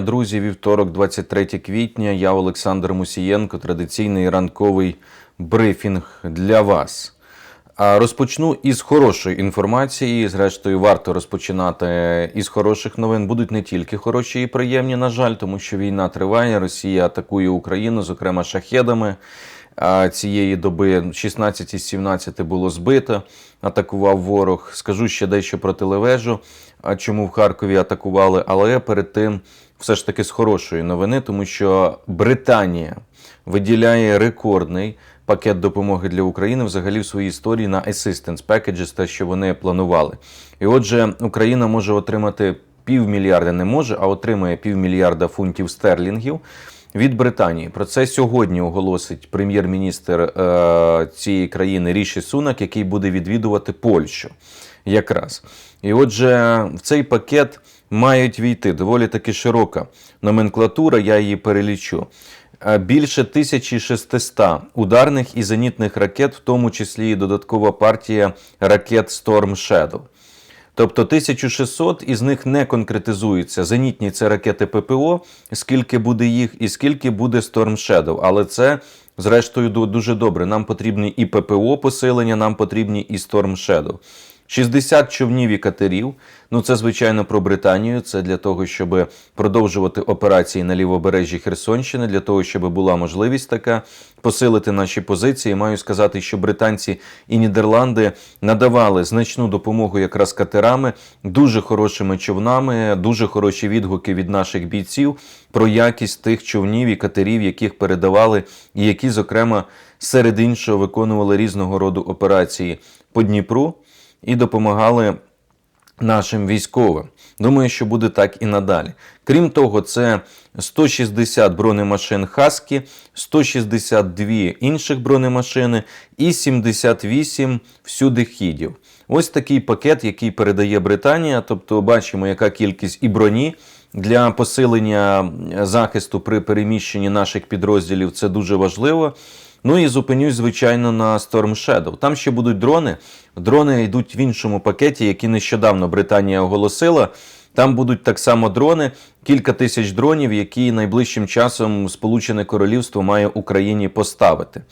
Друзі, вівторок, 23 квітня. Я Олександр Мусієнко. Традиційний ранковий брифінг для вас. Розпочну із хорошої інформації. Зрештою, варто розпочинати із хороших новин. Будуть не тільки хороші і приємні, на жаль, тому що війна триває. Росія атакує Україну, зокрема шахедами. Цієї доби 16 із 17 було збито, атакував ворог. Скажу ще дещо про телевежу, чому в Харкові атакували, але перед тим все ж таки з хорошої новини, тому що Британія виділяє рекордний пакет допомоги для України взагалі в своїй історії на assistance packages, те, що вони планували. І отже, Україна може отримати півмільярда, не може, а отримає півмільярда фунтів стерлінгів від Британії. Про це сьогодні оголосить прем'єр-міністр е, цієї країни Ріші Сунак, який буде відвідувати Польщу. Якраз. І отже, в цей пакет мають війти доволі таки широка номенклатура, я її перелічу. Е, Більше 1600 ударних і зенітних ракет, в тому числі і додаткова партія ракет Storm Shadow. Тобто 1600 із них не конкретизується. Зенітні це ракети ППО, скільки буде їх, і скільки буде Storm Shadow. Але це, зрештою, дуже добре. Нам потрібні і ППО посилення, нам потрібні і Storm Shadow. 60 човнів і катерів. Ну, це звичайно про Британію. Це для того, щоб продовжувати операції на лівобережжі Херсонщини, для того, щоб була можливість така посилити наші позиції. Маю сказати, що британці і Нідерланди надавали значну допомогу якраз катерами, дуже хорошими човнами, дуже хороші відгуки від наших бійців про якість тих човнів і катерів, яких передавали, і які, зокрема, серед іншого виконували різного роду операції по Дніпру і допомагали нашим військовим. Думаю, що буде так і надалі. Крім того, це 160 бронемашин Хаскі, 162 інших бронемашини і 78 всюдихідів. Ось такий пакет, який передає Британія. Тобто, бачимо, яка кількість і броні. Для посилення захисту при переміщенні наших підрозділів це дуже важливо. Ну і зупинюсь, звичайно, на Storm Shadow. Там ще будуть дрони. Дрони йдуть в іншому пакеті, який нещодавно Британія оголосила. Там будуть так само дрони, кілька тисяч дронів, які найближчим часом Сполучене Королівство має Україні поставити.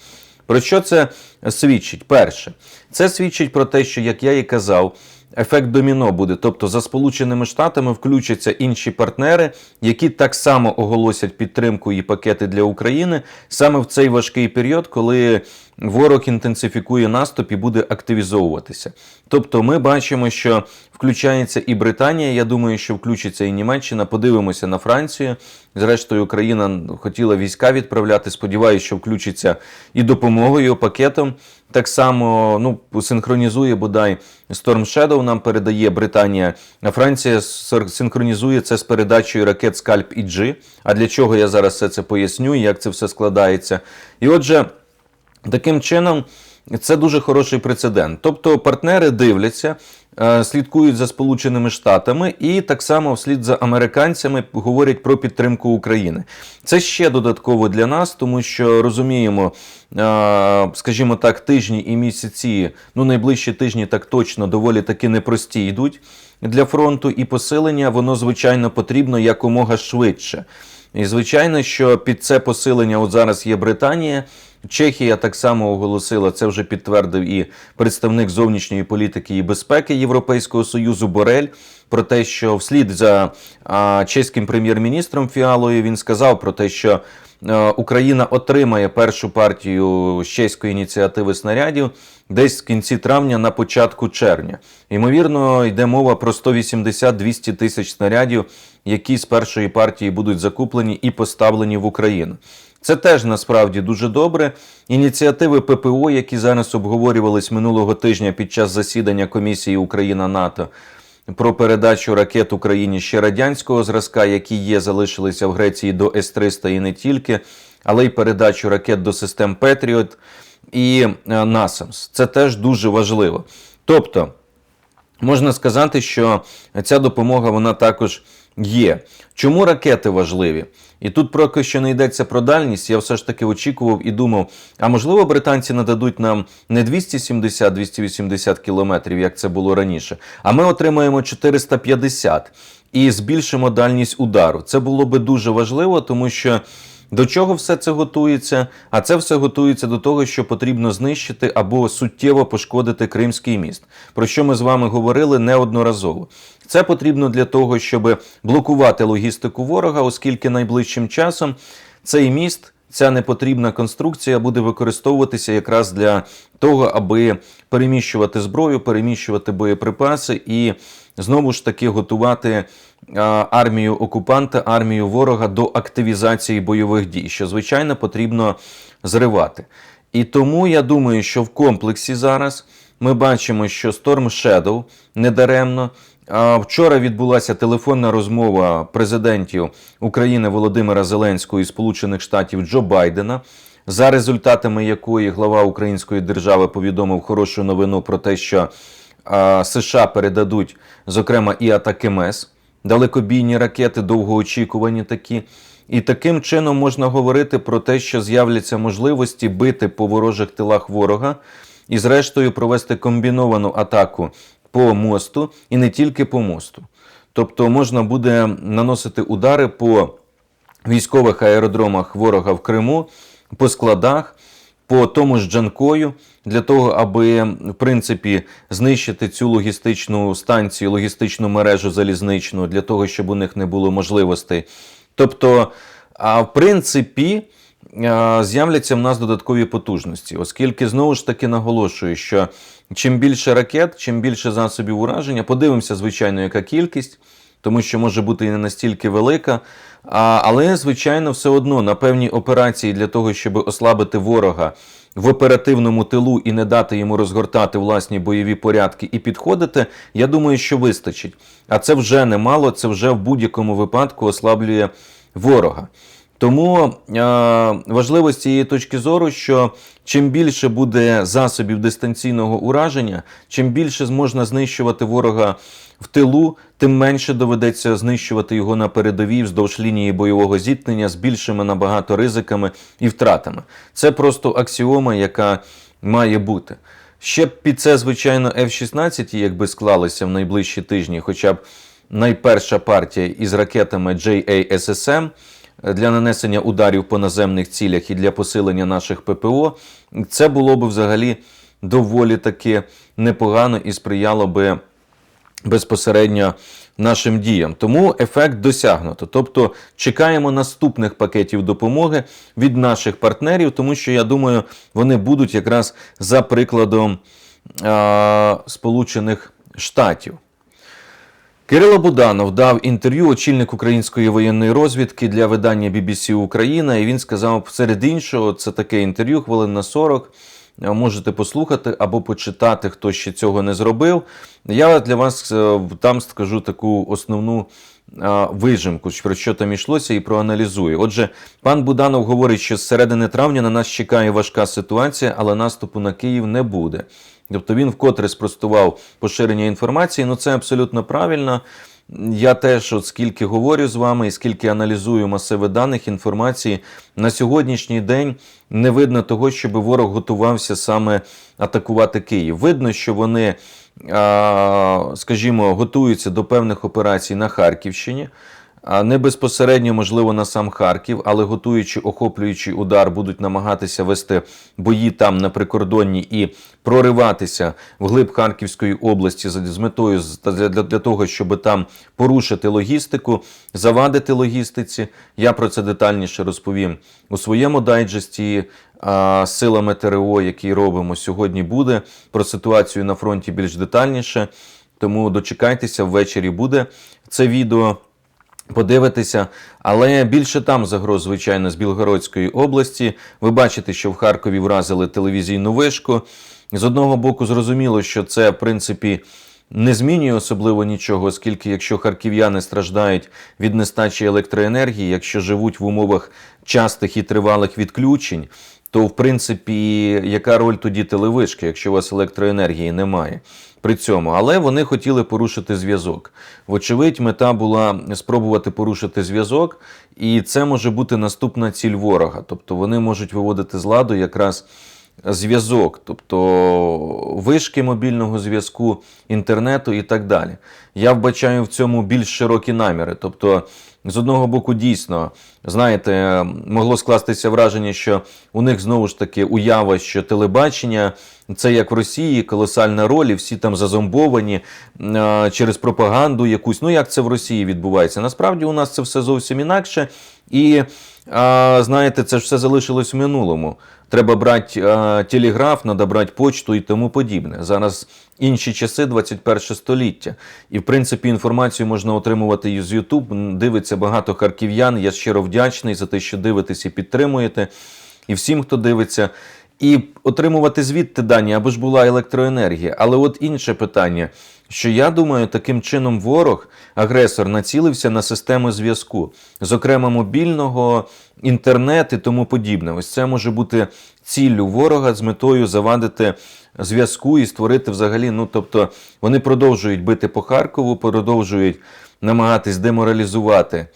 Про що це свідчить? Перше, це свідчить про те, що, як я і казав, ефект доміно буде. Тобто за Сполученими Штатами включаться інші партнери, які так само оголосять підтримку і пакети для України саме в цей важкий період, коли ворог інтенсифікує наступ і буде активізовуватися. Тобто, ми бачимо, що включається і Британія. Я думаю, що включиться і Німеччина. Подивимося на Францію. Зрештою, Україна хотіла війська відправляти. Сподіваюся, що включиться і допомогою пакетом. Так само ну, синхронізує бодай Storm Shadow нам передає Британія, а Франція синхронізує це з передачею ракет Скальп і G. А для чого я зараз все це поясню, як це все складається. І отже, таким чином. Це дуже хороший прецедент. Тобто партнери дивляться, слідкують за Сполученими Штатами і так само вслід за американцями говорять про підтримку України. Це ще додатково для нас, тому що розуміємо, е, скажімо так, тижні і місяці, ну найближчі тижні так точно доволі таки непрості йдуть для фронту, і посилення воно звичайно потрібно якомога швидше. І звичайно, що під це посилення от зараз є Британія. Чехія так само оголосила, це вже підтвердив і представник зовнішньої політики і безпеки Європейського союзу Борель про те, що вслід за а, чеським прем'єр-міністром Фіалою він сказав про те, що Україна отримає першу партію з чеської ініціативи снарядів десь в кінці травня на початку червня. Ймовірно, йде мова про 180-200 тисяч снарядів, які з першої партії будуть закуплені і поставлені в Україну. Це теж насправді дуже добре. Ініціативи ППО, які зараз обговорювались минулого тижня під час засідання комісії Україна НАТО про передачу ракет Україні ще радянського зразка, які є, залишилися в Греції до С-300 і не тільки, але й передачу ракет до систем Петріот і е, Насамс. Це теж дуже важливо. Тобто. Можна сказати, що ця допомога вона також є. Чому ракети важливі? І тут поки що не йдеться про дальність. Я все ж таки очікував і думав: а можливо, британці нададуть нам не 270-280 кілометрів, як це було раніше, а ми отримаємо 450. і збільшимо дальність удару. Це було би дуже важливо, тому що до чого все це готується? А це все готується до того, що потрібно знищити або суттєво пошкодити Кримський міст, про що ми з вами говорили неодноразово. Це потрібно для того, щоб блокувати логістику ворога, оскільки найближчим часом цей міст. Ця непотрібна конструкція буде використовуватися якраз для того, аби переміщувати зброю, переміщувати боєприпаси і знову ж таки готувати армію окупанта, армію ворога до активізації бойових дій, що звичайно потрібно зривати. І тому я думаю, що в комплексі зараз ми бачимо, що Storm Shadow недаремно. Вчора відбулася телефонна розмова президентів України Володимира Зеленського і Сполучених Штатів Джо Байдена, за результатами якої глава Української держави повідомив хорошу новину про те, що США передадуть, зокрема, і Атакемес, далекобійні ракети, довгоочікувані такі. І таким чином можна говорити про те, що з'являться можливості бити по ворожих тилах ворога і, зрештою, провести комбіновану атаку по мосту і не тільки по мосту. Тобто можна буде наносити удари по військових аеродромах ворога в Криму, по складах, по тому ж Джанкою, для того, аби в принципі знищити цю логістичну станцію, логістичну мережу залізничну, для того, щоб у них не було можливостей. Тобто, а в принципі. З'являться в нас додаткові потужності, оскільки знову ж таки наголошую, що чим більше ракет, чим більше засобів ураження, подивимося, звичайно, яка кількість, тому що може бути і не настільки велика. А, але, звичайно, все одно на певні операції для того, щоб ослабити ворога в оперативному тилу і не дати йому розгортати власні бойові порядки і підходити, я думаю, що вистачить. А це вже немало, це вже в будь-якому випадку ослаблює ворога. Тому е, важливо з цієї точки зору, що чим більше буде засобів дистанційного ураження, чим більше зможна знищувати ворога в тилу, тим менше доведеться знищувати його на передовій вздовж лінії бойового зіткнення з більшими набагато ризиками і втратами. Це просто аксіома, яка має бути. Ще під це, звичайно, F-16, якби склалися в найближчі тижні, хоча б найперша партія із ракетами JASSM для нанесення ударів по наземних цілях і для посилення наших ППО, це було б взагалі доволі таки непогано і сприяло би безпосередньо нашим діям. Тому ефект досягнуто. Тобто чекаємо наступних пакетів допомоги від наших партнерів, тому що я думаю, вони будуть якраз за прикладом а, Сполучених Штатів. Кирило Буданов дав інтерв'ю очільник української воєнної розвідки для видання BBC Україна, і він сказав серед іншого, це таке інтерв'ю, хвилин на 40. Е, Можете послухати або почитати, хто ще цього не зробив. Я для вас е, там скажу таку основну е, вижимку, про що там йшлося, і проаналізую. Отже, пан Буданов говорить, що з середини травня на нас чекає важка ситуація, але наступу на Київ не буде. Тобто він вкотре спростував поширення інформації. Ну це абсолютно правильно. Я теж, от скільки говорю з вами і скільки аналізую масиви даних інформації, на сьогоднішній день не видно того, щоб ворог готувався саме атакувати Київ. Видно, що вони, скажімо, готуються до певних операцій на Харківщині. Не безпосередньо, можливо, на сам Харків, але готуючи охоплюючий удар, будуть намагатися вести бої там на прикордонні і прориватися вглиб Харківської області з метою для, для того, щоб там порушити логістику, завадити логістиці. Я про це детальніше розповім у своєму дайджесті силами ТРО, який робимо сьогодні. Буде про ситуацію на фронті більш детальніше. Тому дочекайтеся, ввечері буде це відео подивитися. Але більше там загроз, звичайно, з Білгородської області. Ви бачите, що в Харкові вразили телевізійну вишку. З одного боку, зрозуміло, що це, в принципі, не змінює особливо нічого, оскільки якщо харків'яни страждають від нестачі електроенергії, якщо живуть в умовах частих і тривалих відключень, то в принципі яка роль тоді телевишки, якщо у вас електроенергії немає? При цьому, але вони хотіли порушити зв'язок. Вочевидь, мета була спробувати порушити зв'язок, і це може бути наступна ціль ворога. Тобто вони можуть виводити з ладу якраз зв'язок, тобто вишки мобільного зв'язку, інтернету і так далі. Я вбачаю в цьому більш широкі наміри. Тобто, з одного боку, дійсно, знаєте, могло скластися враження, що у них знову ж таки уява, що телебачення це як в Росії, колосальна роль, і всі там зазомбовані е, через пропаганду якусь. Ну як це в Росії відбувається? Насправді у нас це все зовсім інакше. І знаєте, це ж все залишилось в минулому. Треба брати телеграф, треба брати почту і тому подібне. Зараз інші часи, 21 століття. І в принципі інформацію можна отримувати і з YouTube. Дивиться багато харків'ян. Я щиро вдячний за те, що дивитесь і підтримуєте. І всім, хто дивиться. І отримувати звідти дані, аби ж була електроенергія. Але от інше питання, що я думаю, таким чином ворог, агресор, націлився на систему зв'язку, зокрема мобільного, інтернет і тому подібне. Ось це може бути ціллю ворога з метою завадити зв'язку і створити взагалі. Ну тобто вони продовжують бити по Харкову, продовжують намагатись деморалізувати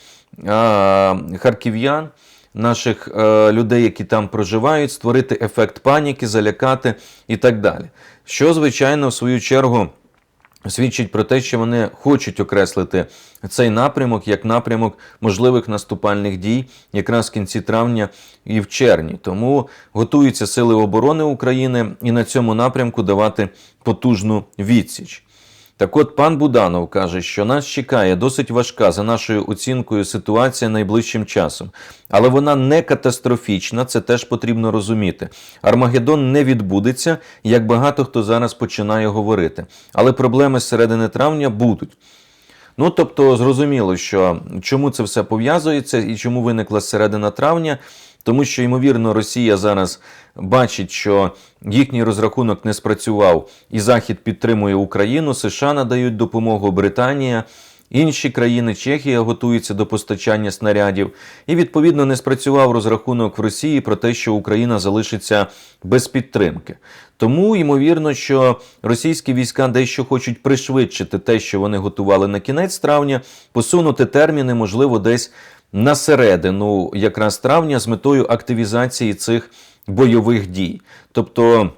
а, харків'ян наших е, людей, які там проживають, створити ефект паніки, залякати і так далі. Що, звичайно, в свою чергу. Свідчить про те, що вони хочуть окреслити цей напрямок як напрямок можливих наступальних дій якраз в кінці травня і в червні. Тому готуються сили оборони України і на цьому напрямку давати потужну відсіч. Так от пан Буданов каже, що нас чекає досить важка за нашою оцінкою ситуація найближчим часом, але вона не катастрофічна, це теж потрібно розуміти. Армагеддон не відбудеться, як багато хто зараз починає говорити. Але проблеми з середини травня будуть. Ну тобто, зрозуміло, що чому це все пов'язується і чому виникла середина травня. Тому що, ймовірно, Росія зараз бачить, що їхній розрахунок не спрацював, і Захід підтримує Україну, США надають допомогу Британія. Інші країни, Чехія готуються до постачання снарядів, і відповідно не спрацював розрахунок в Росії про те, що Україна залишиться без підтримки. Тому ймовірно, що російські війська дещо хочуть пришвидшити те, що вони готували на кінець травня, посунути терміни, можливо, десь на середину якраз травня з метою активізації цих бойових дій. Тобто.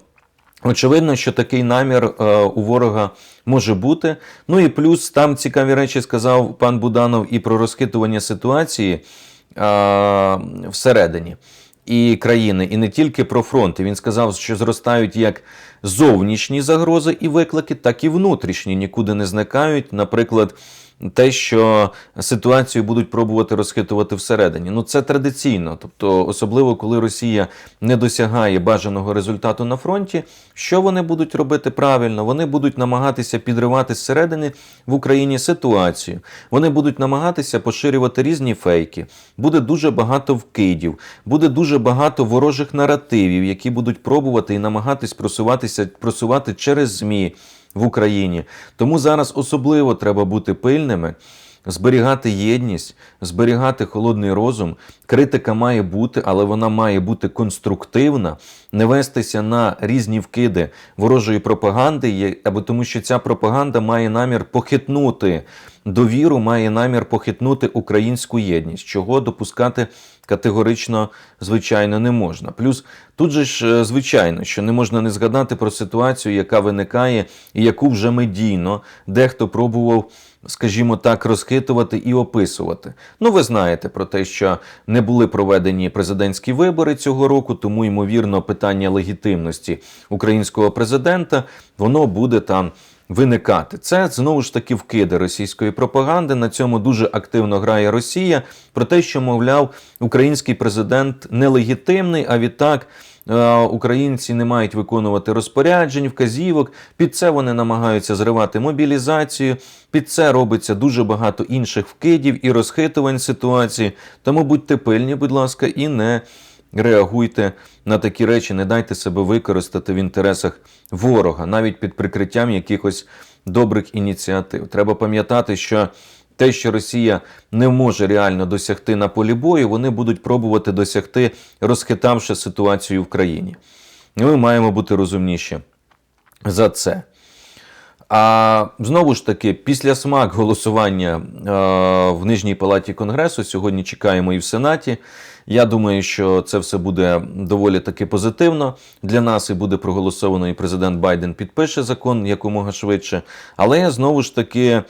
Очевидно, що такий намір е, у ворога може бути. Ну і плюс там цікаві речі сказав пан Буданов і про розхитування ситуації е, всередині і країни, і не тільки про фронт. І Він сказав, що зростають як зовнішні загрози і виклики, так і внутрішні, нікуди не зникають. Наприклад, те, що ситуацію будуть пробувати розхитувати всередині. Ну це традиційно, тобто, особливо коли Росія не досягає бажаного результату на фронті, що вони будуть робити правильно? Вони будуть намагатися підривати зсередини в Україні ситуацію. Вони будуть намагатися поширювати різні фейки. Буде дуже багато вкидів, буде дуже багато ворожих наративів, які будуть пробувати і намагатись просуватися просувати через ЗМІ в Україні. Тому зараз особливо треба бути пильними. Зберігати єдність, зберігати холодний розум. Критика має бути, але вона має бути конструктивна, не вестися на різні вкиди ворожої пропаганди, або тому, що ця пропаганда має намір похитнути довіру, має намір похитнути українську єдність, чого допускати категорично, звичайно, не можна. Плюс тут же ж, е, звичайно, що не можна не згадати про ситуацію, яка виникає, і яку вже медійно дехто пробував. Скажімо так, розхитувати і описувати. Ну, ви знаєте про те, що не були проведені президентські вибори цього року, тому ймовірно питання легітимності українського президента воно буде там виникати. Це знову ж таки вкиди російської пропаганди. На цьому дуже активно грає Росія про те, що мовляв, український президент нелегітимний, а відтак. Е, українці не мають виконувати розпоряджень, вказівок. Під це вони намагаються зривати мобілізацію. Під це робиться дуже багато інших вкидів і розхитувань ситуації. Тому будьте пильні, будь ласка, і не реагуйте на такі речі, не дайте себе використати в інтересах ворога, навіть під прикриттям якихось добрих ініціатив. Треба пам'ятати, що те, що Росія не може реально досягти на полі бою, вони будуть пробувати досягти, розхитавши ситуацію в країні. І ми маємо бути розумніші за це. А знову ж таки, після смак голосування е, в Нижній палаті Конгресу сьогодні чекаємо і в Сенаті. Я думаю, що це все буде доволі таки позитивно для нас і буде проголосовано, і президент Байден підпише закон якомога швидше. Але знову ж таки.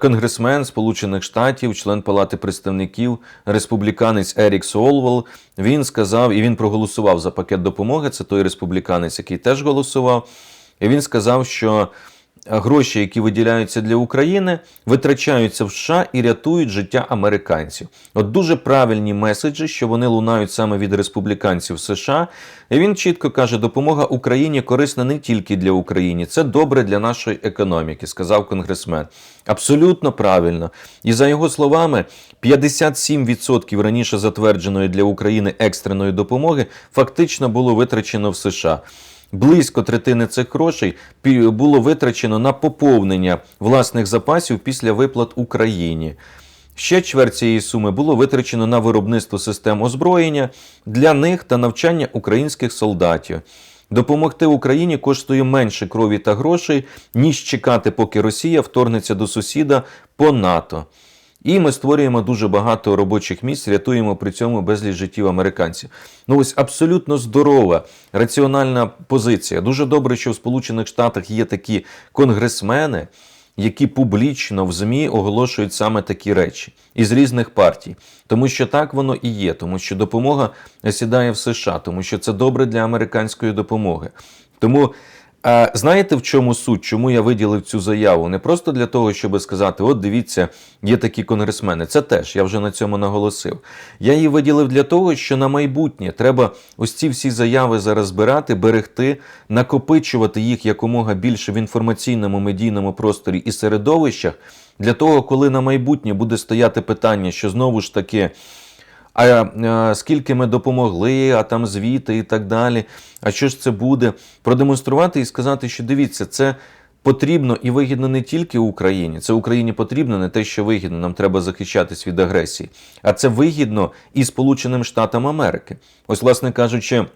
Конгресмен Сполучених Штатів, член Палати представників, республіканець Ерік Солвол, він сказав і він проголосував за пакет допомоги. Це той республіканець, який теж голосував. І він сказав, що гроші, які виділяються для України, витрачаються в США і рятують життя американців. От дуже правильні меседжі, що вони лунають саме від республіканців США. І він чітко каже, допомога Україні корисна не тільки для України, це добре для нашої економіки, сказав конгресмен. Абсолютно правильно. І за його словами, 57% раніше затвердженої для України екстреної допомоги фактично було витрачено в США. Близько третини цих грошей було витрачено на поповнення власних запасів після виплат Україні. Ще чверть цієї суми було витрачено на виробництво систем озброєння для них та навчання українських солдатів. Допомогти Україні коштує менше крові та грошей, ніж чекати, поки Росія вторгнеться до сусіда по НАТО. І ми створюємо дуже багато робочих місць, рятуємо при цьому безліч життів американців. Ну ось абсолютно здорова, раціональна позиція. Дуже добре, що в Сполучених Штатах є такі конгресмени, які публічно в ЗМІ оголошують саме такі речі із різних партій. Тому що так воно і є, тому що допомога сідає в США, тому що це добре для американської допомоги. Тому а знаєте, в чому суть? Чому я виділив цю заяву? Не просто для того, щоб сказати: от дивіться, є такі конгресмени. Це теж я вже на цьому наголосив. Я її виділив для того, що на майбутнє треба ось ці всі заяви зараз збирати, берегти, накопичувати їх якомога більше в інформаційному медійному просторі і середовищах, для того, коли на майбутнє буде стояти питання, що знову ж таки. А, а скільки ми допомогли, а там звіти і так далі. А що ж це буде? Продемонструвати і сказати, що дивіться, це потрібно і вигідно не тільки Україні. Це Україні потрібно не те, що вигідно. Нам треба захищатись від агресії, а це вигідно і Сполученим Штатам Америки. Ось, власне кажучи.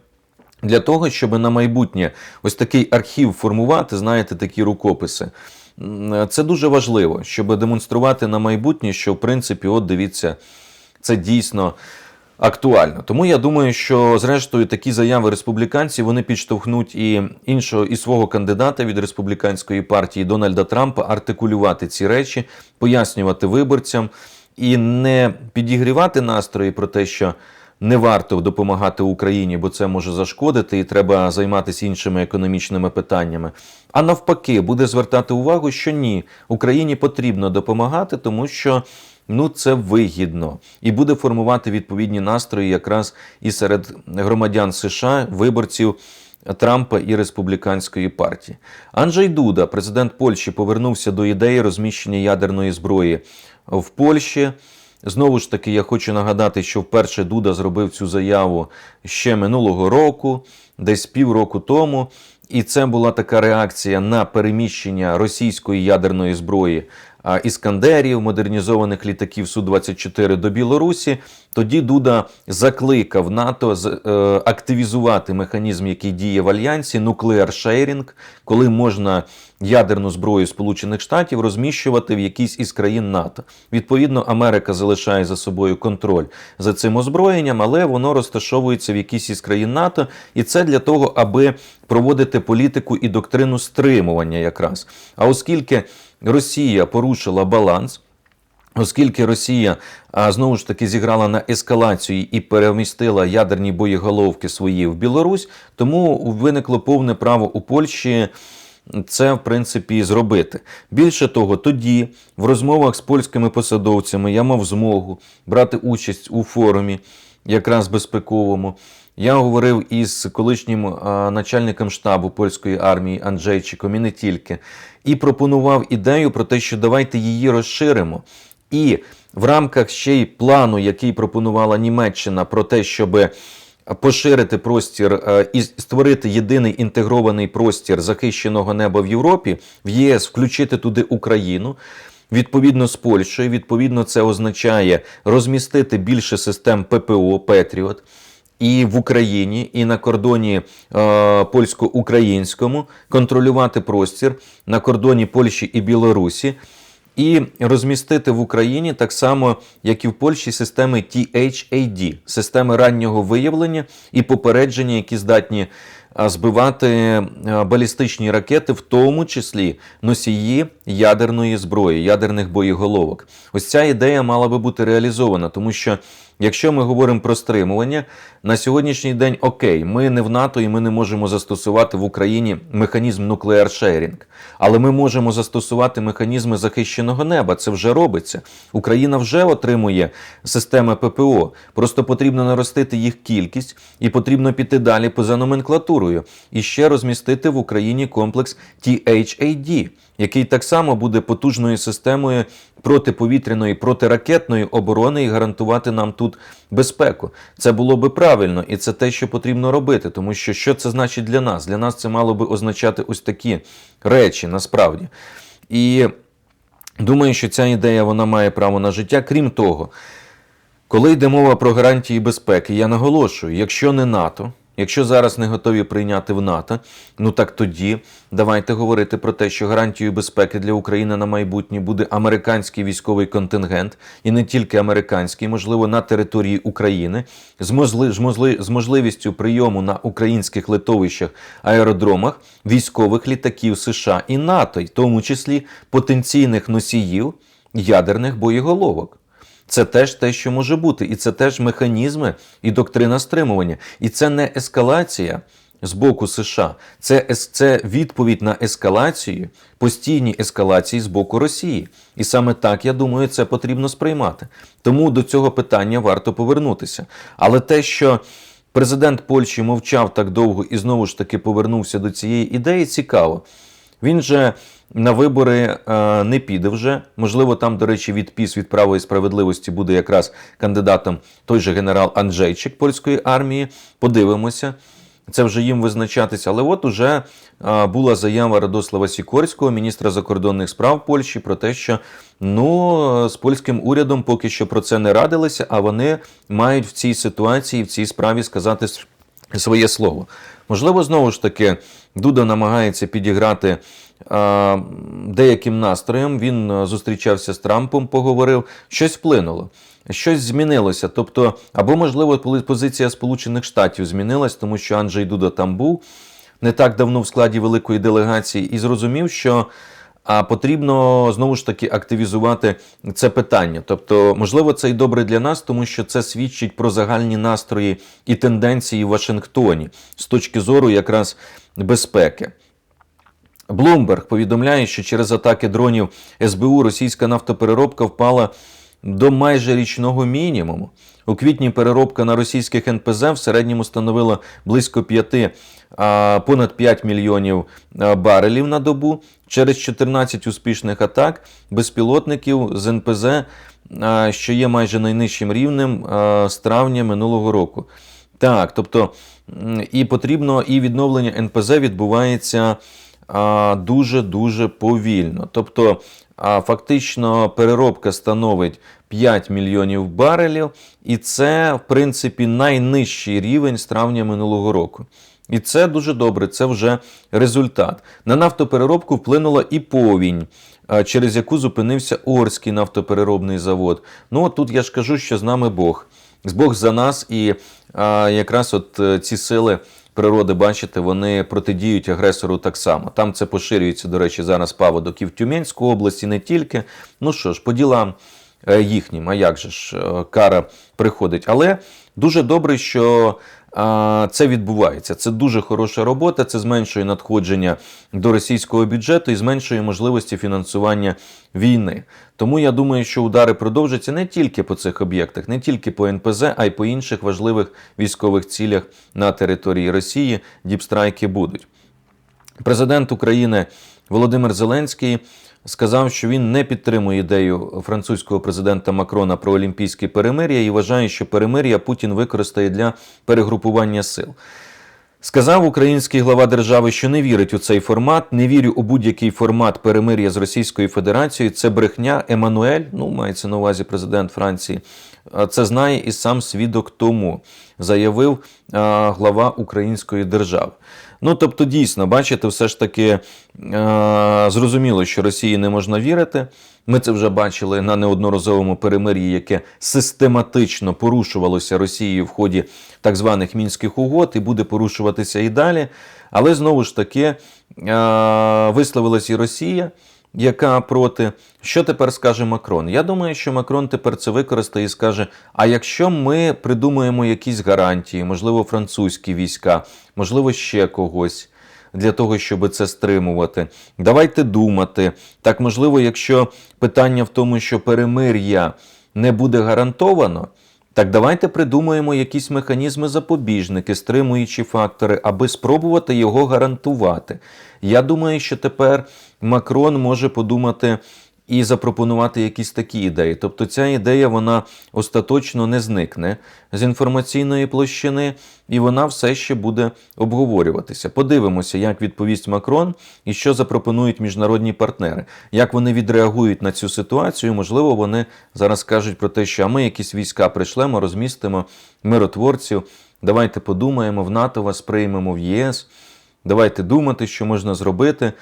Для того, щоб на майбутнє ось такий архів формувати, знаєте, такі рукописи. Це дуже важливо, щоб демонструвати на майбутнє, що в принципі, от дивіться, це дійсно актуально. Тому я думаю, що зрештою такі заяви республіканців вони підштовхнуть і іншого і свого кандидата від республіканської партії Дональда Трампа артикулювати ці речі, пояснювати виборцям і не підігрівати настрої про те, що. Не варто допомагати Україні, бо це може зашкодити, і треба займатися іншими економічними питаннями. А навпаки, буде звертати увагу, що ні, Україні потрібно допомагати, тому що ну це вигідно і буде формувати відповідні настрої якраз і серед громадян США, виборців. Трампа і республіканської партії Анджей Дуда, президент Польщі, повернувся до ідеї розміщення ядерної зброї в Польщі. Знову ж таки, я хочу нагадати, що вперше Дуда зробив цю заяву ще минулого року, десь півроку тому. І це була така реакція на переміщення російської ядерної зброї іскандерів, модернізованих літаків Су-24 до Білорусі. Тоді Дуда закликав НАТО е, активізувати механізм, який діє в альянсі, нуклеар шейрінг, коли можна ядерну зброю Сполучених Штатів розміщувати в якійсь із країн НАТО. Відповідно, Америка залишає за собою контроль за цим озброєнням, але воно розташовується в якійсь із країн НАТО, і це для того, аби проводити політику і доктрину стримування, якраз. А оскільки Росія порушила баланс. Оскільки Росія знову ж таки зіграла на ескалацію і перемістила ядерні боєголовки свої в Білорусь, тому виникло повне право у Польщі це в принципі зробити. Більше того, тоді в розмовах з польськими посадовцями я мав змогу брати участь у форумі, якраз безпековому. Я говорив із колишнім начальником штабу польської армії Анджейчиком і не тільки, і пропонував ідею про те, що давайте її розширимо. І в рамках ще й плану, який пропонувала Німеччина, про те, щоб поширити простір е, і створити єдиний інтегрований простір захищеного неба в Європі, в ЄС включити туди Україну. Відповідно з Польщею, відповідно, це означає розмістити більше систем ППО Петріот. І в Україні, і на кордоні е, польсько-українському, контролювати простір на кордоні Польщі і Білорусі, і розмістити в Україні так само, як і в Польщі, системи THAD, системи раннього виявлення і попередження, які здатні збивати балістичні ракети, в тому числі носії ядерної зброї, ядерних боєголовок. Ось ця ідея мала би бути реалізована, тому що якщо ми говоримо про стримування, на сьогоднішній день окей, ми не в НАТО і ми не можемо застосувати в Україні механізм нуклеар шерінг, але ми можемо застосувати механізми захищеного неба. Це вже робиться. Україна вже отримує системи ППО. Просто потрібно наростити їх кількість і потрібно піти далі поза номенклатурою і ще розмістити в Україні комплекс THAD, який так само буде потужною системою протиповітряної протиракетної оборони і гарантувати нам тут безпеку. Це було би правильно, і це те, що потрібно робити, тому що що це значить для нас? Для нас це мало би означати ось такі речі насправді. І думаю, що ця ідея вона має право на життя. Крім того, коли йде мова про гарантії безпеки, я наголошую, якщо не НАТО, якщо зараз не готові прийняти в НАТО, ну так тоді давайте говорити про те, що гарантією безпеки для України на майбутнє буде американський військовий контингент, і не тільки американський, можливо, на території України, з, можли, з можли- з можливістю прийому на українських литовищах аеродромах військових літаків США і НАТО, в тому числі потенційних носіїв ядерних боєголовок. Це теж те, що може бути, і це теж механізми і доктрина стримування. І це не ескалація з боку США, це, це відповідь на ескалацію, постійні ескалації з боку Росії. І саме так, я думаю, це потрібно сприймати. Тому до цього питання варто повернутися. Але те, що президент Польщі мовчав так довго і знову ж таки повернувся до цієї ідеї, цікаво. Він же на вибори е, не піде вже. Можливо, там, до речі, відпіс від правої справедливості буде якраз кандидатом той же генерал Анджейчик польської армії. Подивимося. Це вже їм визначатися. Але от уже а, була заява Радослава Сікорського, міністра закордонних справ Польщі, про те, що ну з польським урядом поки що про це не радилися, а вони мають в цій ситуації, в цій справі сказати своє слово. Можливо, знову ж таки, Дуда намагається підіграти а, деяким настроєм. Він зустрічався з Трампом, поговорив, щось вплинуло. Щось змінилося, тобто, або можливо, позиція Сполучених Штатів змінилась, тому що Анджей Дуда там був не так давно в складі великої делегації, і зрозумів, що а потрібно знову ж таки активізувати це питання. Тобто, можливо, це і добре для нас, тому що це свідчить про загальні настрої і тенденції в Вашингтоні з точки зору якраз безпеки. Блумберг повідомляє, що через атаки дронів СБУ російська нафтопереробка впала до майже річного мінімуму. У квітні переробка на російських НПЗ в середньому становила близько 5, а, понад 5 мільйонів барелів на добу. Через 14 успішних атак безпілотників з НПЗ, що є майже найнижчим рівнем з травня минулого року. Так, тобто і потрібно, і відновлення НПЗ відбувається дуже-дуже повільно. Тобто, фактично переробка становить 5 мільйонів барелів, і це, в принципі, найнижчий рівень з травня минулого року. І це дуже добре, це вже результат. На нафтопереробку вплинула і повінь, через яку зупинився Орський нафтопереробний завод. Ну, от тут я ж кажу, що з нами Бог. З Бог за нас, і а, якраз от е, ці сили природи, бачите, вони протидіють агресору так само. Там це поширюється, до речі, зараз паводок і в Тюменську області, не тільки. Ну що ж, по ділам е, їхнім, а як же ж е, кара приходить. Але дуже добре, що це відбувається. Це дуже хороша робота, це зменшує надходження до російського бюджету і зменшує можливості фінансування війни. Тому я думаю, що удари продовжаться не тільки по цих об'єктах, не тільки по НПЗ, а й по інших важливих військових цілях на території Росії. Діпстрайки будуть. Президент України Володимир Зеленський сказав, що він не підтримує ідею французького президента Макрона про олімпійське перемир'я і вважає, що перемир'я Путін використає для перегрупування сил. Сказав український глава держави, що не вірить у цей формат, не вірю у будь-який формат перемир'я з Російською Федерацією. Це брехня. Еммануель, ну мається на увазі президент Франції, це знає і сам свідок тому, заявив глава Української держави. Ну, тобто, дійсно, бачите, все ж таки зрозуміло, що Росії не можна вірити. Ми це вже бачили на неодноразовому перемир'ї, яке систематично порушувалося Росією в ході так званих мінських угод і буде порушуватися і далі. Але знову ж таки висловилась і Росія, яка проти. Що тепер скаже Макрон? Я думаю, що Макрон тепер це використає і скаже: а якщо ми придумаємо якісь гарантії, можливо, французькі війська, можливо, ще когось. Для того, щоб це стримувати, давайте думати. Так, можливо, якщо питання в тому, що перемир'я не буде гарантовано, так давайте придумаємо якісь механізми запобіжники, стримуючі фактори, аби спробувати його гарантувати. Я думаю, що тепер Макрон може подумати і запропонувати якісь такі ідеї. Тобто ця ідея вона остаточно не зникне з інформаційної площини, і вона все ще буде обговорюватися. Подивимося, як відповість Макрон і що запропонують міжнародні партнери, як вони відреагують на цю ситуацію. Можливо, вони зараз кажуть про те, що ми якісь війська прийшлемо, розмістимо миротворців. Давайте подумаємо, в НАТО вас приймемо в ЄС. Давайте думати, що можна зробити.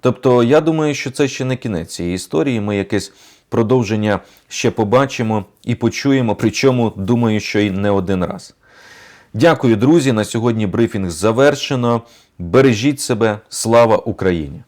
Тобто, я думаю, що це ще не кінець цієї історії. Ми якесь продовження ще побачимо і почуємо. Причому думаю, що й не один раз. Дякую, друзі. На сьогодні брифінг завершено. Бережіть себе. Слава Україні!